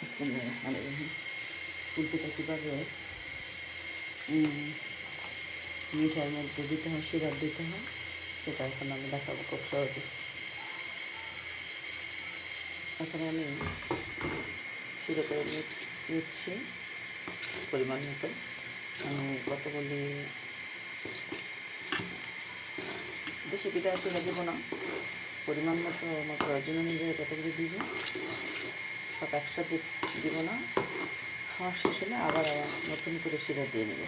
বিসমিল্লাহির রহমানির রহিম কীভাবে মিঠার মধ্যে দিতে হয়, সিরাপ দিতে হয়, সেটা এখন আমি দেখাবো খুব সহজে। এখানে আমি সিরাপে নিচ্ছি পরিমাণ মতো। আমি কতগুলি বেশি পিঠা দেবো না। পরিমাণ মতো আমার প্রয়োজন অনুযায়ী কতগুলি দিব? সব একসাথে দিব না। খাওয়া শেষ হলে আবার নতুন করে শিরা দিয়ে নেব।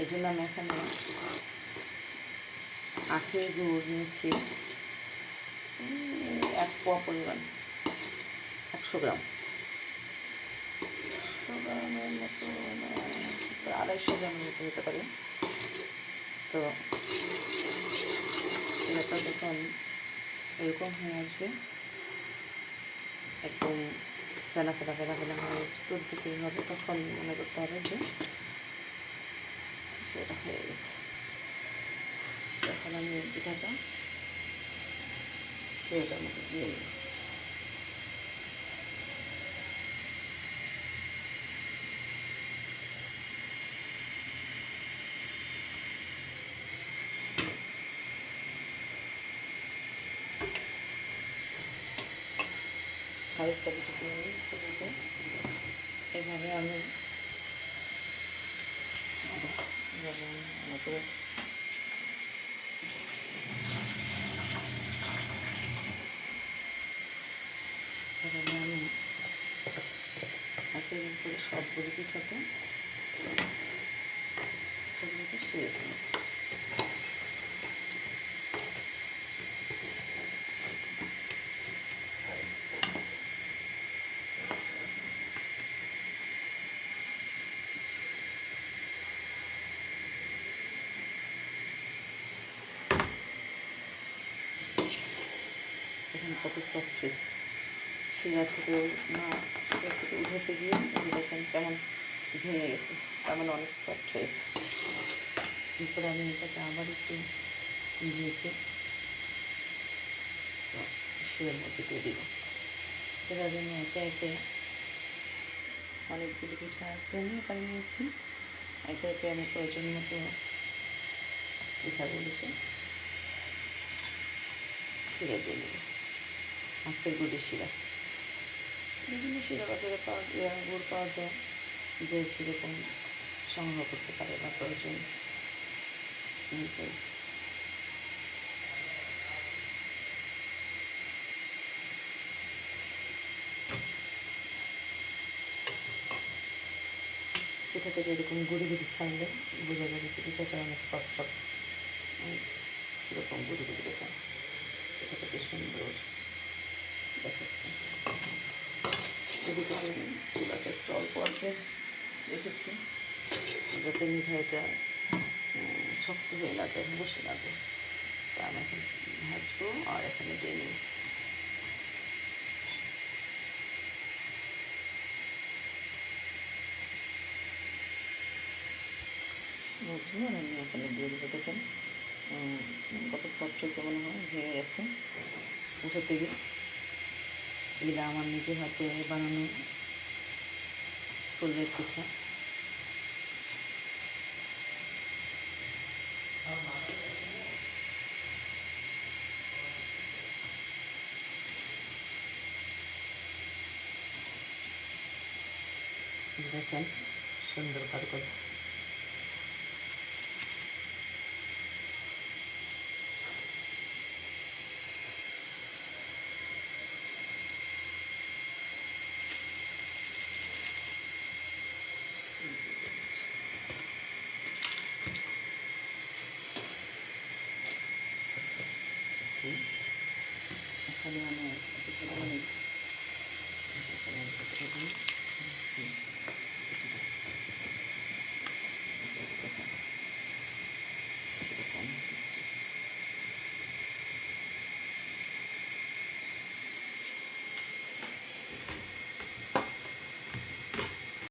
এই জন্য আমি এখানে আখের গুড় নিয়েছি। এক পোয়া পরিমাণ, একশো গ্রাম। একশো গ্রামের মতো মানে আড়াইশো গ্রামের মতো হতে পারে। তো এটা যখন এরকম হয়ে আসবে একদম ফেলা ফেলা ফেলা ফেলা হয়ে চতুর্দিকে হবে, তখন মনে করতে হবে যে সেটা হয়ে গেছে। তখন আমি পিঠাটা সেটার মধ্যে দিয়ে নেব। পিঠা দিয়ে নিই সুজিতে এভাবে আমি করে আমি করে সবগুলো পিঠাতে পিঠাগুলোকে শুয়ে দিই দেখুন কত সফট হয়েছে শিরা থেকে না শিরা থেকে উঠাতে গিয়ে যে দেখেন কেমন ভেঙে গেছে, তার মানে অনেক সফট হয়েছে এরপরে আমি এটাকে আবার একটু তো শিরের মধ্যে দিয়ে দিব। এভাবে আমি একে একে অনেকগুলি পিঠা আছে, আমি এখানে নিয়েছি। একে একে আমি প্রয়োজন মতো পিঠাগুলিকে ছিঁড়ে দিয়ে আখের গুড়ের শিরা। বিভিন্ন শিরা বাজারে পাওয়া গুড় পাওয়া যায়, যে যেরকম সংগ্রহ করতে পারে বা প্রয়োজন। পিঠা থেকে এরকম গুড়ি গুড়ি ছাড়লে বোঝা যাবে যে পিঠাটা অনেক সফট সফট এরকম গুড়ি গুড়ি দেখেন পিঠাটা কি সুন্দর। দেখাচ্ছে। এদিকে চুলাটা একটু অল্প আছে রেখেছি। যাতে মিঠাইটা শক্ত হয়ে না যায়, বসে না যায়। তা আমি এখন ভাজবো আর এখানে দিয়ে নিই ভাজবো আর আমি এখানে দিয়ে দেবো, দেখেন। কত সফট হয়েছে মনে হয়, ভেঙে গেছে। বসার থেকে এগুলো আমার নিজের হাতে বানানো ফুলের পিঠা। দেখেন সুন্দর কারুকাজ এখানে আমি পিঠাটা বানাই